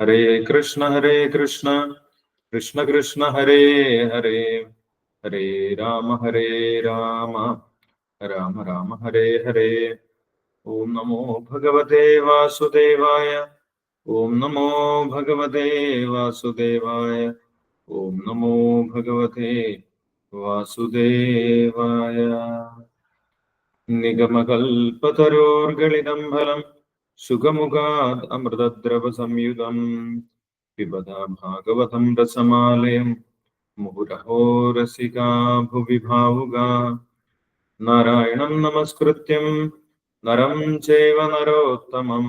ഹരേ കൃഷ്ണ ഹരേ കൃഷ്ണ കൃഷ്ണ കൃഷ്ണ ഹരേ ഹരേ ഹരേ രാമ ഹരേ രാമ രാമ രാമ ഹരേ ഹരേ ഓം നമോ ഭഗവതേ വാസുദേവായ ഓം നമോ ഭഗവതേ വാസുദേവായ ഓം നമോ ഭഗവതേ വാസുദേവായ നിഗമകൽപതരോർഗളിതം ഫലം സുഖമുഖാത് അമൃതദ്രവ സംയുതം പിബത ഭാഗവതം രസമാലയം മുഹുരഹോ രസികാ ഭുവി ഭാവുക നാരായണം നമസ്കൃത്യം നരം ചൈവ നരോത്തമം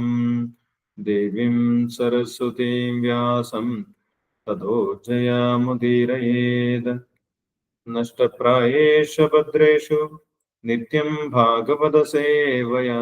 ദേവീം സരസ്വതീം വ്യാസം തതോ ജയാമുദീരയേത് നഷ്ടപ്രായേഷ ഭദ്രേഷു നിത്യം ഭാഗവത സേവയാ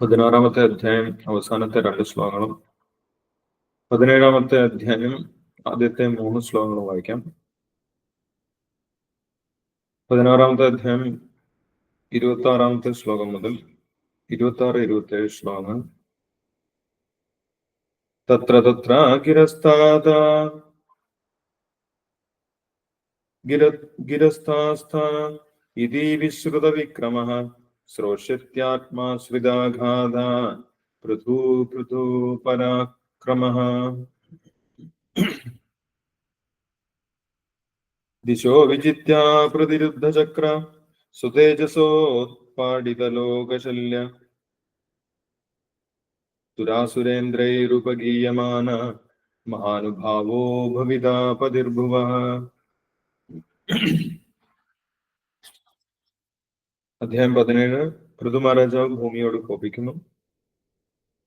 പതിനാറാമത്തെ അധ്യായം അവസാനത്തെ രണ്ട് ശ്ലോകങ്ങളും പതിനേഴാമത്തെ അധ്യായം ആദ്യത്തെ മൂന്ന് ശ്ലോകങ്ങളും വായിക്കാം. പതിനാറാമത്തെ അധ്യായം ഇരുപത്തി ആറാമത്തെ ശ്ലോകം മുതൽ ഇരുപത്തി ആറ് ഇരുപത്തി ഏഴ് ശ്ലോകങ്ങൾ തത്ര തത്ര ഗിരസ്താത ഗിര ഗിരസ്ഥാസ്ഥ ഇതി വിശ്രുത വിക്രമഃ ശ്രോഷ്യത്യാത്മാശ്രിതാഘാത പൃഥു പൃഥു പരാക്രമഃ ദിശോ വിജിത്യ പ്രതിരുദ്ധചക്ര സുതേജസോത്പാടിതലോകശല്യ സുരാസുരേന്ദ്രൈരുപഗീയമാന മഹാനുഭാവോ ഭവിതാപതിർഭുവ അധ്യായം പതിനേഴ്. പൃഥു മഹാരാജാവ് ഭൂമിയോട് കോപിക്കുന്നു.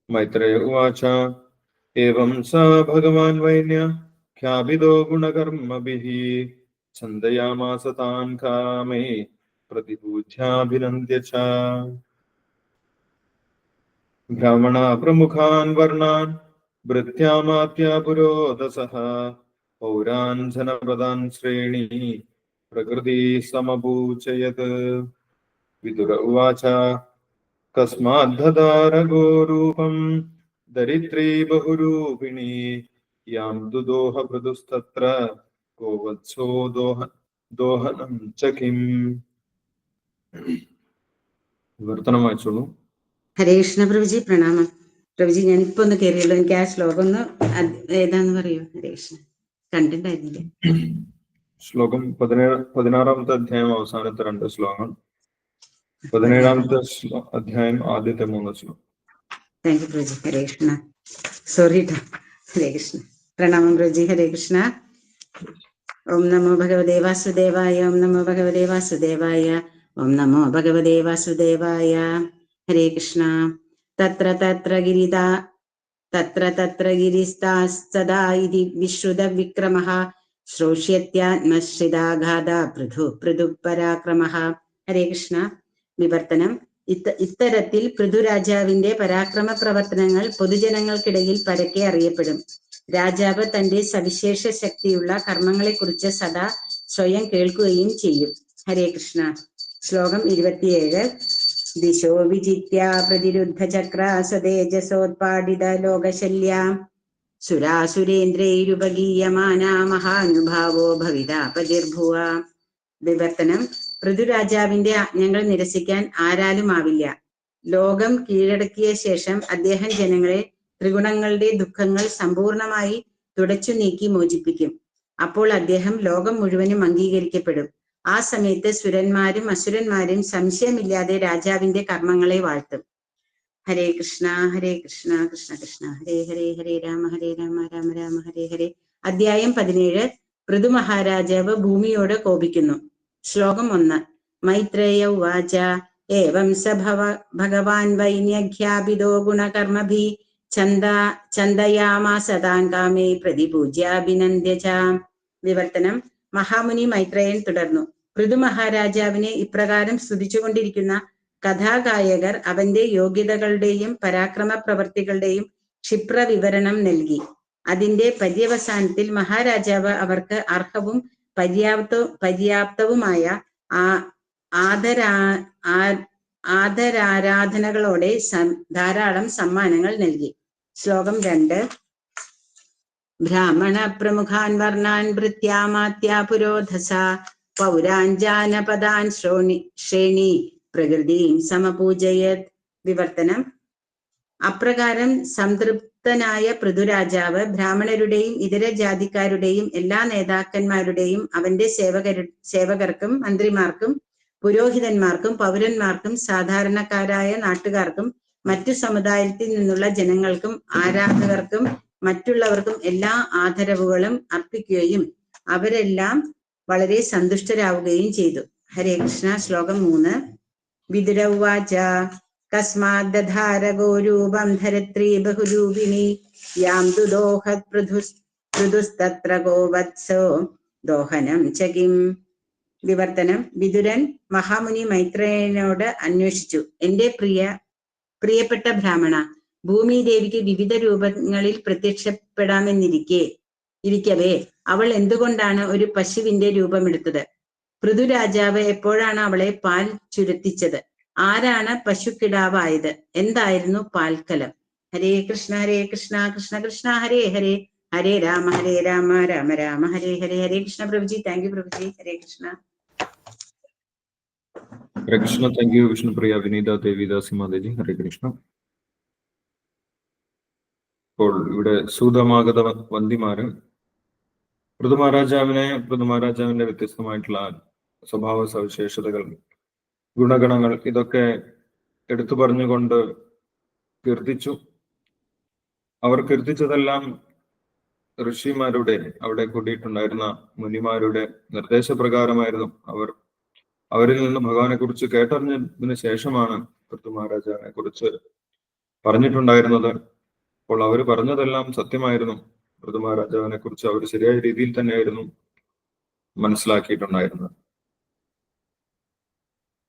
മൈത്രേയ ഉവാച ഏവം സ ഭഗവാൻ വൈന്യ ഖ്യാപിതോ ഗുണകർമ്മഭിः ഛന്ദയാമാസ താൻ കാമേ പ്രതിപൂജ്യാഭിനന്ദ്യ ച. ബ്രാഹ്മണ പ്രമുഖാൻ വർണാൻ ഭൃത്യാമാത്യ പുരോദസഃ പൗരാൻ ജനപദാൻ ശ്രേണി പ്രകൃതി സമപൂച്ചയത് വിദുര ഉച്ച കസ്മാദ്ധതാരഗോരൂപം ദരിദ്രീ ബഹുരൂപിണി. യാം ദുദോഹ മൃദുസ്തത്ര ഗോവത്സോ ദോഹ ദോഹനം ചിം വിവർത്തനം വായിച്ചോളൂ. ഹരേ കൃഷ്ണ പ്രഭുജി പ്രണാമം. പ്രഭുജി ഞാൻ ഇപ്പൊ ഒന്ന് കയറിയുള്ളൂ എനിക്ക് ആ ശ്ലോകം ഒന്ന് ഏതാന്ന് പറയൂ? ഹരേ കൃഷ്ണ. കണ്ടിട്ടുണ്ടായിരുന്നില്ല. ശ്ലോകം പതിനേഴ് പതിനാറാമത്തെ അധ്യായം അവസാനത്തെ രണ്ട് ശ്ലോകങ്ങൾ പതിനേഴാമത്തെ ശ്ലോ- അധ്യായം ആദ്യത്തെ മൂന്ന് ശ്ലോകം thank you Prabhuji Hare Krishna sorry ട്ടോ ഹരേ കൃഷ്ണ പ്രണാമം പ്രഭുജി ഹരേ കൃഷ്ണ ഓം നമോ ഭഗവതേ വാസുദേവായ ഓം നമോ ഭഗവതേ വാസുദേവായ ഓം നമോ ഭഗവതേ വാസുദേവായ ഹരേ കൃഷ്ണ തത്ര തത്ര ഗിരിതാ തത്ര തത്ര ഗിരിസ്താസ്തദാ ഇതി വിശ്രുത വിക്രമഃ ശ്രോഷ്യത്യാത്മശ്രിതാഘാത പൃഥു പൃഥു പരാക്രമഃ ഹരേ കൃഷ്ണ വിവർത്തനം. ഇത്ത ഇത്തരത്തിൽ പൃഥുരാജാവിന്റെ പരാക്രമ പ്രവർത്തനങ്ങൾ പൊതുജനങ്ങൾക്കിടയിൽ പരക്കെ അറിയപ്പെടും. രാജാവ് തന്റെ സവിശേഷ ശക്തിയുള്ള കർമ്മങ്ങളെക്കുറിച്ച് സദാ സ്വയം കേൾക്കുകയും ചെയ്യും. ഹരേ കൃഷ്ണ. ശ്ലോകം ഇരുപത്തിയേഴ്. ദിശോ വിജിത്യ പ്രതിരുദ്ധ ചക്ര സ്വതേജസോത്പാടിത ലോകശല്യ. സുരാസുരേന്ദ്രൈരുപഗീയമാന മഹാനുഭാവോ ഭവിതാപതിർഭുവ. വിവർത്തനം. പൃഥുരാജാവിന്റെ ആജ്ഞകൾ നിരസിക്കാൻ ആരാലും ആവില്ല ലോകം കീഴടക്കിയ ശേഷം അദ്ദേഹം ജനങ്ങളെ ത്രിഗുണങ്ങളുടെ ദുഃഖങ്ങൾ സമ്പൂർണമായി തുടച്ചു നീക്കി മോചിപ്പിക്കും. അപ്പോൾ അദ്ദേഹം ലോകം മുഴുവനും അംഗീകരിക്കപ്പെടും. ആ സമയത്ത് സുരന്മാരും അസുരന്മാരും സംശയമില്ലാതെ രാജാവിന്റെ കർമ്മങ്ങളെ വാഴ്ത്തും. ഹരേ കൃഷ്ണ ഹരേ കൃഷ്ണ കൃഷ്ണ കൃഷ്ണ. ഹരേ ഹരേ ഹരേ രാമ ഹരേ രാമ രാമ രാമ ഹരേ ഹരേ. അധ്യായം പതിനേഴ്. പൃഥു മഹാരാജാവ് ഭൂമിയോട് കോപിക്കുന്നു. ശ്ലോകം ഒന്ന് മൈത്രേയ ഉവാച. ഏവം സ ഭവ ഭഗവാൻ വൈന്യഖ്യാപിതോ ഗുണകർമ്മഭി ചന്ദ ചന്ദയാമാസതാൻ കാമേ പ്രതിപൂജ്യാഭിനന്ദ്യ ച. വിവർത്തനം. മഹാമുനി മൈത്രേയൻ തുടർന്നു. പൃഥു മഹാരാജാവിനെ ഇപ്രകാരം സ്തുതിച്ചുകൊണ്ടിരിക്കുന്ന കഥാഗായകർ അവന്റെ യോഗ്യതകളുടെയും പരാക്രമ പ്രവർത്തികളുടെയും ക്ഷിപ്ര വിവരണം നൽകി. അതിന്റെ പര്യവസാനത്തിൽ മഹാരാജാവ് അവർക്ക് അർഹവും പര്യാപ്ത പര്യാപ്തവുമായ ആ ആദരാ ആദരാരാധനകളോടെ ധാരാളം സമ്മാനങ്ങൾ നൽകി. ശ്ലോകം രണ്ട്. ബ്രാഹ്മണ പ്രമുഖാൻ വർണാൻ ഭൃത്യാമാത്യാ പുരോധസ പൗരാഞ്ചാനപദാൻ ശ്രോണി ശ്രേണി പ്രകൃതിയും സമപൂജയത്. വിവർത്തനം. അപ്രകാരം സംതൃപ്തനായ പൃഥുരാജാവ് ബ്രാഹ്മണരുടെയും ഇതര ജാതിക്കാരുടെയും എല്ലാ നേതാക്കന്മാരുടെയും അവന്റെ സേവകരു സേവകർക്കും മന്ത്രിമാർക്കും പുരോഹിതന്മാർക്കും പൗരന്മാർക്കും സാധാരണക്കാരായ നാട്ടുകാർക്കും മറ്റു സമുദായത്തിൽ നിന്നുള്ള ജനങ്ങൾക്കും ആരാധകർക്കും മറ്റുള്ളവർക്കും എല്ലാ ആദരവുകളും അർപ്പിക്കുകയും അവരെല്ലാം വളരെ സന്തുഷ്ടരാവുകയും ചെയ്തു. ഹരേ കൃഷ്ണ. ശ്ലോകം മൂന്ന്. വിതുരവാച. കസ്മാദ്ധാരകോ രൂപം ധരത്രീ ബഹുരൂപിണി. യാം ദുദോഹത് പൃഥുസ് പൃഥുസ്തത്ര ഗോവത്സോ. ദോഹനം ചകിം വിവർത്തനം. വിതുരൻ മഹാമുനി മൈത്രേയനോട് അന്വേഷിച്ചു. എന്റെ പ്രിയ പ്രിയപ്പെട്ട ബ്രാഹ്മണ ഭൂമി ദേവിക്ക് വിവിധ രൂപങ്ങളിൽ പ്രത്യക്ഷപ്പെടാമെന്നിരിക്കെ ഇരിക്കവേ അവൾ എന്തുകൊണ്ടാണ് ഒരു പശുവിന്റെ രൂപമെടുത്തത്? പൃഥുരാജാവ് എപ്പോഴാണ് അവളെ പാൽ ചുരത്തിച്ചത്? ആരാണ് പശുക്കിടാവായത്? എന്തായിരുന്നു പാൽക്കലം? Hare Krishna Hare Krishna Krishna Krishna Hare Hare. Hare Rama Hare Rama Rama Rama Hare Hare. Hare Krishna Prabhuji thank you Prabhuji. Hare Krishna. Hare Krishna thank you Vishnupriya Vineetha Devidasi Mataji Hare Krishna. ഇപ്പോൾ ഇവിടെ സൂതമാഗത വന്ദിമാര് പൃഥുമഹാരാജാവിനെ പൃഥുമഹാരാജാവിന്റെ വ്യത്യസ്തമായിട്ടുള്ള സ്വഭാവ സവിശേഷതകൾ ഗുണഗണങ്ങൾ ഇതൊക്കെ എടുത്തു പറഞ്ഞുകൊണ്ട് കീർത്തിച്ചു. അവർ കീർത്തിച്ചതെല്ലാം ഋഷിമാരുടെ അവിടെ കൂടിയിട്ടുണ്ടായിരുന്ന മുനിമാരുടെ നിർദ്ദേശപ്രകാരമായിരുന്നു അവർ അവരിൽ നിന്ന് ഭഗവാനെ കുറിച്ച് കേട്ടറിഞ്ഞതിന് ശേഷമാണ് പൃഥ്വി മഹാരാജാവിനെ കുറിച്ച് പറഞ്ഞിട്ടുണ്ടായിരുന്നത്. അപ്പോൾ അവർ പറഞ്ഞതെല്ലാം സത്യമായിരുന്നു. പൃഥ്വി മഹാരാജാവിനെ കുറിച്ച് അവർ ശരിയായ രീതിയിൽ തന്നെയായിരുന്നു മനസ്സിലാക്കിയിട്ടുണ്ടായിരുന്നത്.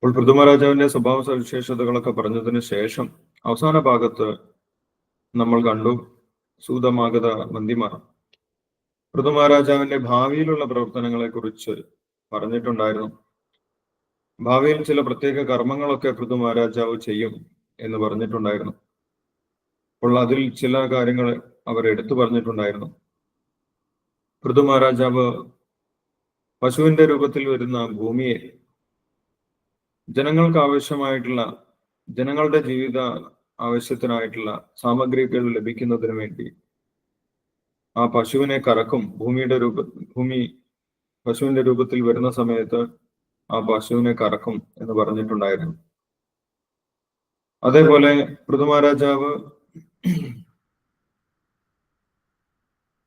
അപ്പോൾ പ്രഥമരാജാവിന്റെ സ്വഭാവ സവിശേഷതകളൊക്കെ പറഞ്ഞതിന് ശേഷം അവസാന ഭാഗത്ത് നമ്മൾ കണ്ടു സൂതമാഗത മന്ദിമാർ പ്രഥമരാജാവിന്റെ ഭാവിയിലുള്ള പ്രവർത്തനങ്ങളെ കുറിച്ച് പറഞ്ഞിട്ടുണ്ടായിരുന്നു. ഭാവിയിൽ ചില പ്രത്യേക കർമ്മങ്ങളൊക്കെ മഹാരാജാവ് ചെയ്യും എന്ന് പറഞ്ഞിട്ടുണ്ടായിരുന്നു. അപ്പോൾ അതിൽ ചില കാര്യങ്ങൾ അവർ എടുത്തു പറഞ്ഞിട്ടുണ്ടായിരുന്നു. പൃഥു മഹാരാജാവ് പശുവിന്റെ രൂപത്തിൽ വരുന്ന ഭൂമിയെ ജനങ്ങൾക്ക് ആവശ്യമായിട്ടുള്ള ജനങ്ങളുടെ ജീവിത ആവശ്യത്തിനായിട്ടുള്ള സാമഗ്രികൾ ലഭിക്കുന്നതിന് വേണ്ടി ആ പശുവിനെ കറക്കും ഭൂമിയുടെ രൂപ ഭൂമി പശുവിന്റെ രൂപത്തിൽ വരുന്ന സമയത്ത് ആ പശുവിനെ കറക്കും എന്ന് പറഞ്ഞിട്ടുണ്ടായിരുന്നു. അതേപോലെ പൃഥുമഹാരാജാവ്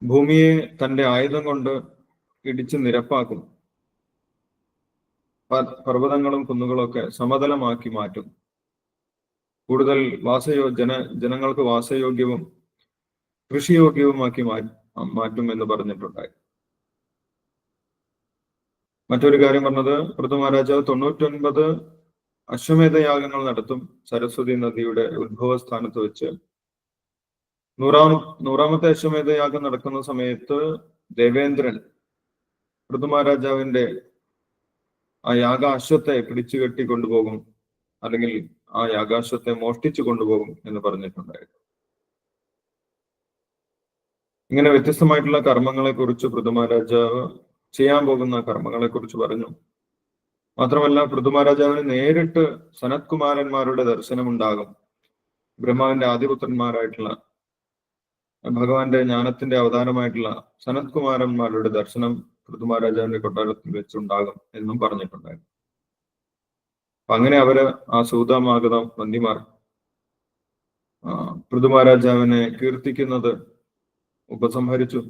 ഭൂമിയെ തന്റെ ആയുധം കൊണ്ട് ഇടിച്ച് നിരപ്പാക്കും. പർവതങ്ങളും കുന്നുകളും ഒക്കെ സമതലമാക്കി മാറ്റും. കൂടുതൽ വാസയോ ജന ജനങ്ങൾക്ക് വാസയോഗ്യവും കൃഷിയോഗ്യവുമാക്കി മാറ്റും എന്ന് പറഞ്ഞിട്ടുണ്ടായി. മറ്റൊരു കാര്യം പറഞ്ഞത് പൃഥു മഹാരാജാവ് തൊണ്ണൂറ്റൊൻപത് അശ്വമേധയാഗങ്ങൾ നടത്തും സരസ്വതി നദിയുടെ ഉത്ഭവസ്ഥാനത്ത് വെച്ച്. നൂറാം നൂറാമത്തെ അശ്വമേധയാഗം നടക്കുന്ന സമയത്ത് ദേവേന്ദ്രൻ പൃഥു മഹാരാജാവിന്റെ ആ യാഗാശ്വത്തെ പിടിച്ചു കെട്ടി കൊണ്ടുപോകും. അല്ലെങ്കിൽ ആ യാഗാശ്വത്തെ മോഷ്ടിച്ചു കൊണ്ടുപോകും എന്ന് പറഞ്ഞിട്ടുണ്ടായിരുന്നു. ഇങ്ങനെ വ്യത്യസ്തമായിട്ടുള്ള കർമ്മങ്ങളെ കുറിച്ച് പൃഥുമഹാരാജാവ് ചെയ്യാൻ പോകുന്ന കർമ്മങ്ങളെ കുറിച്ച് പറഞ്ഞു. മാത്രമല്ല പൃഥുമഹാരാജാവിന് നേരിട്ട് സനത് കുമാരന്മാരുടെ ദർശനം ഉണ്ടാകും ബ്രഹ്മാവിന്റെ ആദിപുത്രന്മാരായിട്ടുള്ള ഭഗവാന്റെ ജ്ഞാനത്തിന്റെ അവതാരമായിട്ടുള്ള സനത് കുമാരന്മാരുടെ ദർശനം പൃഥുമഹാരാജാവിന്റെ കൊട്ടാരത്തിൽ വെച്ചുണ്ടാകും എന്നും പറഞ്ഞിട്ടുണ്ടായിരുന്നു. അങ്ങനെ അവർ ആ സൂതാമാഗതം വന്ദിമാർ ആ, പൃഥുമഹാരാജാവിനെ കീർത്തിക്കുന്നത് ഉപസംഹരിച്ചു.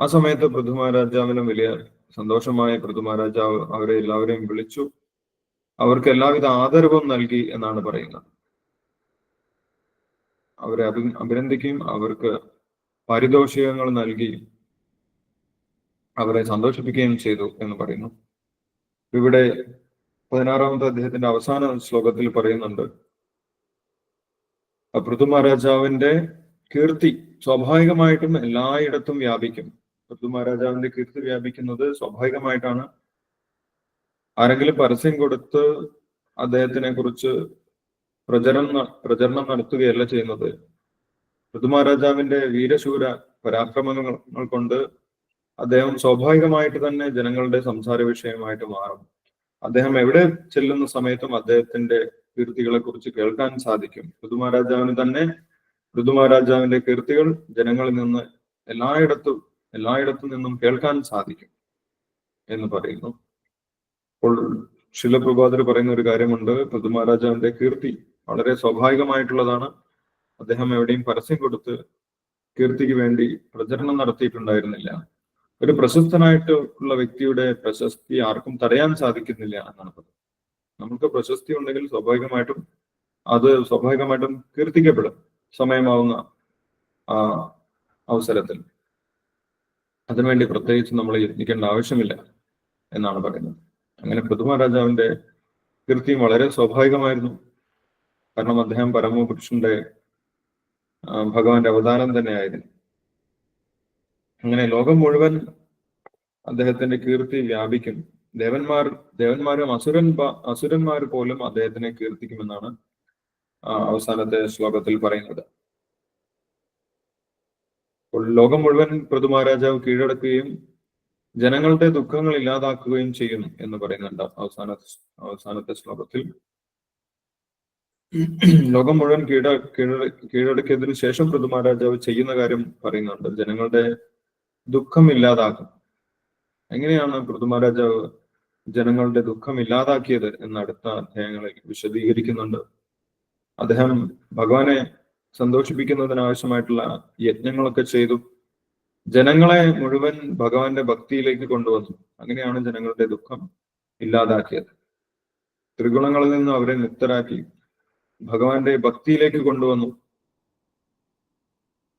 ആ സമയത്ത് പൃഥുമാരാജാവിനും വലിയ സന്തോഷമായ പൃഥുമാരാജാവ് അവരെ എല്ലാവരെയും വിളിച്ചു. അവർക്ക് എല്ലാവിധ ആദരവും നൽകി എന്നാണ് പറയുന്നത്. അവരെ അഭി അഭിനന്ദിക്കുകയും അവർക്ക് പാരിതോഷികങ്ങൾ നൽകി. അവരെ സന്തോഷിപ്പിക്കുകയും ചെയ്തു എന്ന് പറയുന്നു. ഇവിടെ പതിനാറാമത്തെ അദ്ദേഹത്തിന്റെ അവസാന ശ്ലോകത്തിൽ പറയുന്നുണ്ട് പൃഥു മഹാരാജാവിന്റെ കീർത്തി സ്വാഭാവികമായിട്ടും എല്ലായിടത്തും വ്യാപിക്കും. പൃഥു മഹാരാജാവിന്റെ കീർത്തി വ്യാപിക്കുന്നത് സ്വാഭാവികമായിട്ടാണ്. ആരെങ്കിലും പരസ്യം കൊടുത്ത് അദ്ദേഹത്തിനെ കുറിച്ച് പ്രചരണം പ്രചരണം നടത്തുകയല്ല ചെയ്യുന്നത്. പൃഥു മഹാരാജാവിന്റെ വീരശൂര പരാക്രമങ്ങൾ കൊണ്ട് അദ്ദേഹം സ്വാഭാവികമായിട്ട് തന്നെ ജനങ്ങളുടെ സംസാര വിഷയമായിട്ട് മാറും. അദ്ദേഹം എവിടെ ചെല്ലുന്ന സമയത്തും അദ്ദേഹത്തിന്റെ കീർത്തികളെ കുറിച്ച് കേൾക്കാൻ സാധിക്കും. പൃഥു മഹാരാജാവിന് തന്നെ പൃഥു മഹാരാജാവിന്റെ കീർത്തികൾ ജനങ്ങളിൽ നിന്ന് എല്ലായിടത്തും എല്ലായിടത്തു നിന്നും കേൾക്കാൻ സാധിക്കും എന്ന് പറയുന്നു. അപ്പോൾ ശിലപ്രഭാതർ പറയുന്ന ഒരു കാര്യമുണ്ട്. പൃഥു മഹാരാജാവിന്റെ കീർത്തി വളരെ സ്വാഭാവികമായിട്ടുള്ളതാണ്. അദ്ദേഹം എവിടെയും പരസ്യം കൊടുത്ത് കീർത്തിക്ക് വേണ്ടി പ്രചരണം നടത്തിയിട്ടുണ്ടായിരുന്നില്ല. ഒരു പ്രശസ്തനായിട്ട് ഉള്ള വ്യക്തിയുടെ പ്രശസ്തി ആർക്കും തടയാൻ സാധിക്കുന്നില്ല എന്നാണ് പറയുന്നത് നമുക്ക് പ്രശസ്തി ഉണ്ടെങ്കിൽ സ്വാഭാവികമായിട്ടും അത് സ്വാഭാവികമായിട്ടും കീർത്തിക്കപ്പെടും. സമയമാവുന്ന ആ അവസരത്തിൽ. അതിനുവേണ്ടി പ്രത്യേകിച്ച് നമ്മൾ യത്നിക്കേണ്ട ആവശ്യമില്ല എന്നാണ് പറയുന്നത്. അങ്ങനെ പൃഥ്വ രാജാവിന്റെ കീർത്തിയും വളരെ സ്വാഭാവികമായിരുന്നു. കാരണം അദ്ദേഹം പരമപുരുഷന്റെ ഭഗവാന്റെ അവതാരം തന്നെയായിരുന്നു. അങ്ങനെ ലോകം മുഴുവൻ അദ്ദേഹത്തിന്റെ കീർത്തി വ്യാപിക്കും. ദേവന്മാർ ദേവന്മാരും അസുരൻ അസുരന്മാർ പോലും അദ്ദേഹത്തിനെ കീർത്തിക്കുമെന്നാണ് അവസാനത്തെ ശ്ലോകത്തിൽ പറയുന്നത്. ലോകം മുഴുവൻ പൃഥു മഹാരാജാവ് കീഴടക്കുകയും ജനങ്ങളുടെ ദുഃഖങ്ങൾ ഇല്ലാതാക്കുകയും ചെയ്യും എന്ന് പറയുന്നുണ്ട് അവസാന അവസാനത്തെ ശ്ലോകത്തിൽ. ലോകം മുഴുവൻ കീഴ കീഴ കീഴടക്കിയതിനു ശേഷം പൃഥു മഹാരാജാവ് ചെയ്യുന്ന കാര്യം പറയുന്നുണ്ട്. ജനങ്ങളുടെ ദുഃഖം ഇല്ലാതാക്കും എങ്ങനെയാണ് പൃഥു ജനങ്ങളുടെ ദുഃഖം ഇല്ലാതാക്കിയത് എന്ന് അടുത്ത അധ്യായങ്ങളിൽ വിശദീകരിക്കുന്നുണ്ട്. അദ്ദേഹം ഭഗവാനെ സന്തോഷിപ്പിക്കുന്നതിനാവശ്യമായിട്ടുള്ള യജ്ഞങ്ങളൊക്കെ ചെയ്തു. ജനങ്ങളെ മുഴുവൻ ഭഗവാന്റെ ഭക്തിയിലേക്ക് കൊണ്ടുവന്നു. അങ്ങനെയാണ് ജനങ്ങളുടെ ദുഃഖം ഇല്ലാതാക്കിയത്. ത്രിഗുണങ്ങളിൽ നിന്നും അവരെ മുക്തരാക്കി ഭഗവാന്റെ ഭക്തിയിലേക്ക് കൊണ്ടുവന്നു.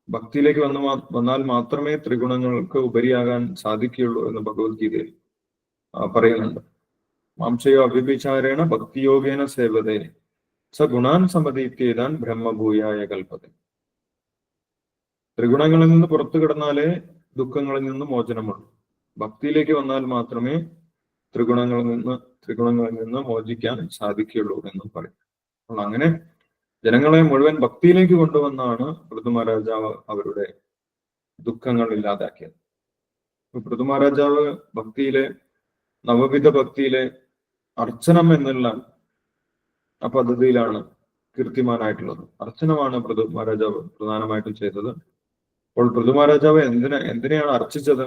ഭക്തിയിലേക്ക് വന്ന വന്നാൽ മാത്രമേ ത്രിഗുണങ്ങൾക്ക് ഉപരിയാകാൻ സാധിക്കുകയുള്ളൂ എന്ന് ഭഗവത്ഗീതയിൽ പറയുന്നുണ്ട്. മാംസയോ അഭിപിചാരേണ ഭക്തിയോഗേന സേവതേ സ ഗുണാൻ ബ്രഹ്മഭൂയായ കൽപ്പത ത്രിഗുണങ്ങളിൽ നിന്ന് പുറത്തു കിടന്നാലേ ദുഃഖങ്ങളിൽ നിന്ന് മോചനമുള്ളൂ. ഭക്തിയിലേക്ക് വന്നാൽ മാത്രമേ ത്രിഗുണങ്ങളിൽ നിന്ന് ത്രിഗുണങ്ങളിൽ നിന്ന് മോചിക്കാൻ സാധിക്കുകയുള്ളൂ എന്നും പറയും. അങ്ങനെ ജനങ്ങളെ മുഴുവൻ ഭക്തിയിലേക്ക് കൊണ്ടുവന്നാണ് പൃഥു മഹാരാജാവ് അവരുടെ ദുഃഖങ്ങൾ ഇല്ലാതാക്കിയത്. അപ്പൊ പൃഥു ഭക്തിയിലെ നവവിധ ഭക്തിയിലെ അർച്ചനം എന്നുള്ള ആ പദ്ധതിയിലാണ് കീർത്തിമാനായിട്ടുള്ളത്. അർച്ചനമാണ് പൃഥു മഹാരാജാവ് പ്രധാനമായിട്ടും ചെയ്തത്. അപ്പോൾ പൃഥു മഹാരാജാവ് എന്തിനെ എന്തിനെയാണ് അർച്ചിച്ചത്?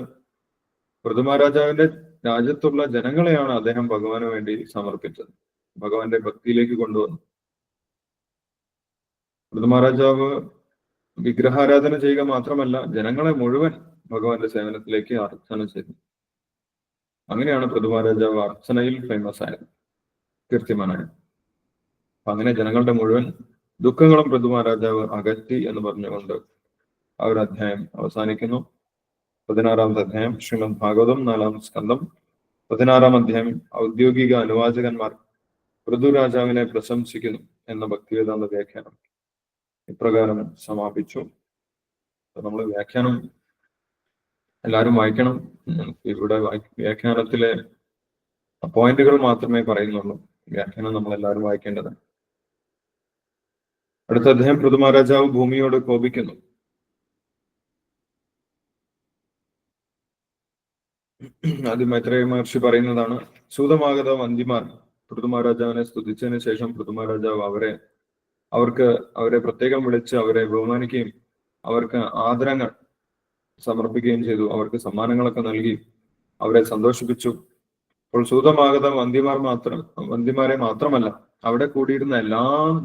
പൃഥു മഹാരാജാവിന്റെ രാജ്യത്തുള്ള ജനങ്ങളെയാണ് അദ്ദേഹം ഭഗവാന് വേണ്ടി സമർപ്പിച്ചത്. ഭഗവാന്റെ ഭക്തിയിലേക്ക് കൊണ്ടുവന്നു പൃഥു മഹാരാജാവ് വിഗ്രഹാരാധന ചെയ്യുക മാത്രമല്ല ജനങ്ങളെ മുഴുവൻ ഭഗവാന്റെ സേവനത്തിലേക്ക് അർച്ചന ചെയ്തു. അങ്ങനെയാണ് പൃഥു മഹാരാജാവ് അർച്ചനയിൽ ഫേമസ് ആയത്. കീർത്തിമാനായത്. അങ്ങനെ ജനങ്ങളുടെ മുഴുവൻ ദുഃഖങ്ങളും പൃഥു മഹാരാജാവ് അകറ്റി എന്ന് പറഞ്ഞുകൊണ്ട് ആ ഒരു അധ്യായം അവസാനിക്കുന്നു. പതിനാറാമത്തെ അധ്യായം ശ്രീമദ് ഭാഗവതം നാലാം സ്കന്ധം. പതിനാറാം അധ്യായം ഔദ്യോഗിക അനുവാചകന്മാർ പൃഥു പ്രശംസിക്കുന്നു എന്ന ഭക്തിവേദാന്ത വ്യാഖ്യാനം. ഇപ്രകാരം സമാപിച്ചു. നമ്മൾ വ്യാഖ്യാനം എല്ലാവരും വായിക്കണം. ഇവിടെ വായി- വ്യാഖ്യാനത്തിലെ പോയിന്റുകൾ മാത്രമേ പറയുന്നുള്ളൂ. വ്യാഖ്യാനം നമ്മൾ എല്ലാവരും വായിക്കേണ്ടതാണ് അടുത്ത അദ്ദേഹം പൃഥു മഹാരാജാവ് ഭൂമിയോട് കോപിക്കുന്നു. ആദ്യം മൈത്രേയ മഹർഷി പറയുന്നതാണ് സൂതമാഗത വന്തിമാർ പൃഥു മഹാരാജാവിനെ സ്തുതിച്ചതിന് ശേഷം പൃഥു മഹാരാജാവ് അവരെ അവർക്ക് അവരെ പ്രത്യേകം വിളിച്ച് അവരെ ബഹുമാനിക്കുകയും അവർക്ക് ആദരങ്ങൾ സമർപ്പിക്കുകയും ചെയ്തു. അവർക്ക് സമ്മാനങ്ങളൊക്കെ നൽകി. അവരെ സന്തോഷിപ്പിച്ചു. അപ്പോൾ സൂതമാഗത വന്ദിമാർ മാത്രം വന്ദിമാരെ മാത്രമല്ല അവിടെ കൂടിയിരുന്ന എല്ലാ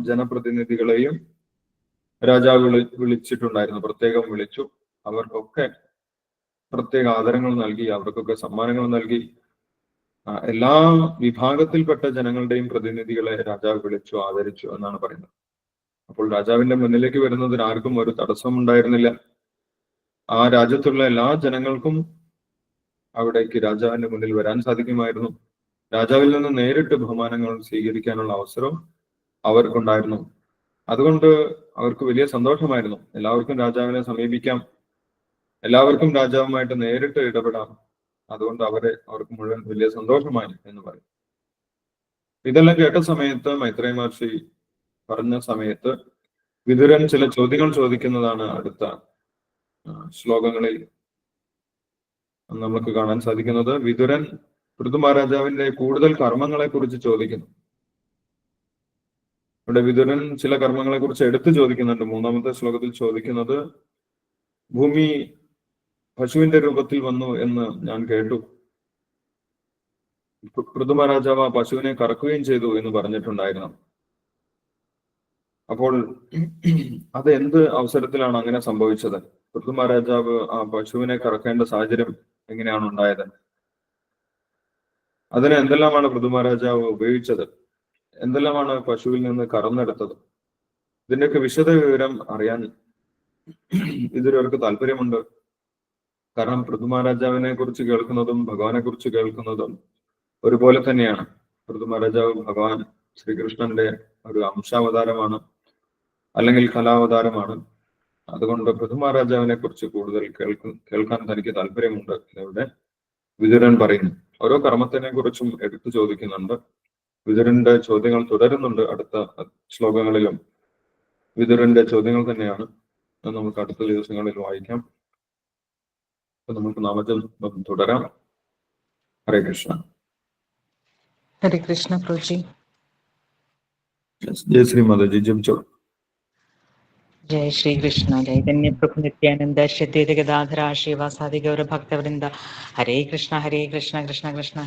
ജനപ്രതിനിധികളെയും രാജാവ് വിളി വിളിച്ചിട്ടുണ്ടായിരുന്നു. പ്രത്യേകം വിളിച്ചു. അവർക്കൊക്കെ പ്രത്യേക ആദരങ്ങൾ നൽകി അവർക്കൊക്കെ സമ്മാനങ്ങൾ നൽകി. എല്ലാ വിഭാഗത്തിൽപ്പെട്ട ജനങ്ങളുടെയും പ്രതിനിധികളെ രാജാവ് വിളിച്ചു ആദരിച്ചു എന്നാണ് പറയുന്നത്. അപ്പോൾ രാജാവിന്റെ മുന്നിലേക്ക് വരുന്നതിന് ആർക്കും ഒരു തടസ്സം ഉണ്ടായിരുന്നില്ല. ആ രാജ്യത്തുള്ള എല്ലാ ജനങ്ങൾക്കും അവിടേക്ക് രാജാവിന്റെ മുന്നിൽ വരാൻ സാധിക്കുമായിരുന്നു. രാജാവിൽ നിന്ന് നേരിട്ട് ബഹുമാനങ്ങൾ സ്വീകരിക്കാനുള്ള അവസരം അവർക്കുണ്ടായിരുന്നു. അതുകൊണ്ട് അവർക്ക് വലിയ സന്തോഷമായിരുന്നു. എല്ലാവർക്കും രാജാവിനെ സമീപിക്കാം. എല്ലാവർക്കും രാജാവുമായിട്ട് നേരിട്ട് ഇടപെടാം. അതുകൊണ്ട് അവരെ അവർക്ക് മുഴുവൻ വലിയ സന്തോഷമായി എന്ന് പറയും. ഇതെല്ലാം കേട്ട സമയത്ത് മൈത്രേയ മഹർഷി പറഞ്ഞ സമയത്ത് വിതുരൻ ചില ചോദ്യങ്ങൾ ചോദിക്കുന്നതാണ് അടുത്ത ശ്ലോകങ്ങളിൽ നമുക്ക് കാണാൻ സാധിക്കുന്നത്. വിതുരൻ പൃഥു മഹാരാജാവിന്റെ കൂടുതൽ കർമ്മങ്ങളെ കുറിച്ച് ചോദിക്കുന്നു. ഇവിടെ വിതുരൻ ചില കർമ്മങ്ങളെ കുറിച്ച് എടുത്തു ചോദിക്കുന്നുണ്ട്. മൂന്നാമത്തെ ശ്ലോകത്തിൽ ചോദിക്കുന്നത് ഭൂമി പശുവിന്റെ രൂപത്തിൽ വന്നു എന്ന് ഞാൻ കേട്ടു. പൃഥു മഹാരാജാവ് ആ പശുവിനെ കറക്കുകയും ചെയ്തു എന്ന് പറഞ്ഞിട്ടുണ്ടായിരുന്നു. അപ്പോൾ അത് എന്ത് അവസരത്തിലാണ് അങ്ങനെ സംഭവിച്ചത്? പൃഥ്വി മഹാരാജാവ് ആ പശുവിനെ കറക്കേണ്ട സാഹചര്യം എങ്ങനെയാണ് ഉണ്ടായത്? അതിന് എന്തെല്ലാമാണ് പൃഥ്വി മഹാരാജാവ് ഉപയോഗിച്ചത്? എന്തെല്ലാമാണ് പശുവിൽ നിന്ന് കറന്നെടുത്തത്? ഇതിന്റെയൊക്കെ വിശദ വിവരം അറിയാൻ ഇതൊരവർക്ക് താല്പര്യമുണ്ട്. കാരണം പൃഥ്വി മഹാരാജാവിനെ കുറിച്ച് കേൾക്കുന്നതും ഭഗവാനെ കുറിച്ച് കേൾക്കുന്നതും ഒരുപോലെ തന്നെയാണ്. പൃഥ്വി മഹാരാജാവ് ഭഗവാൻ ശ്രീകൃഷ്ണന്റെ ഒരു അംശാവതാരമാണ്. അല്ലെങ്കിൽ കലാവതാരമാണ്. അതുകൊണ്ട് പൃഥു മഹാരാജാവിനെ കുറിച്ച് കൂടുതൽ കേൾക്കും കേൾക്കാൻ തനിക്ക് താല്പര്യമുണ്ട് എന്നിവിടെ വിതുരൻ പറയുന്നു. ഓരോ കർമ്മത്തിനെ കുറിച്ചും എടുത്തു ചോദിക്കുന്നുണ്ട്. വിതുരന്റെ ചോദ്യങ്ങൾ തുടരുന്നുണ്ട് അടുത്ത ശ്ലോകങ്ങളിലും. വിതുരന്റെ ചോദ്യങ്ങൾ തന്നെയാണ്. നമുക്ക് അടുത്ത ദിവസങ്ങളിൽ വായിക്കാം. അപ്പൊ നമുക്ക് നാമജം തുടരാം. ഹരേ കൃഷ്ണ. ഹരേ കൃഷ്ണ പ്രഭുജി. ജയ ശ്രീ മാതാജി. ജപിച്ചോ ജയ ശ്രീകൃഷ്ണ ചൈതന്യ പ്രഭു നിത്യാനന്ദ ശദ്വേത ഗദാധര ഗൗര ഭക്തവൃന്ദ ഹരേ കൃഷ്ണ ഹരേ കൃഷ്ണ കൃഷ്ണ കൃഷ്ണ.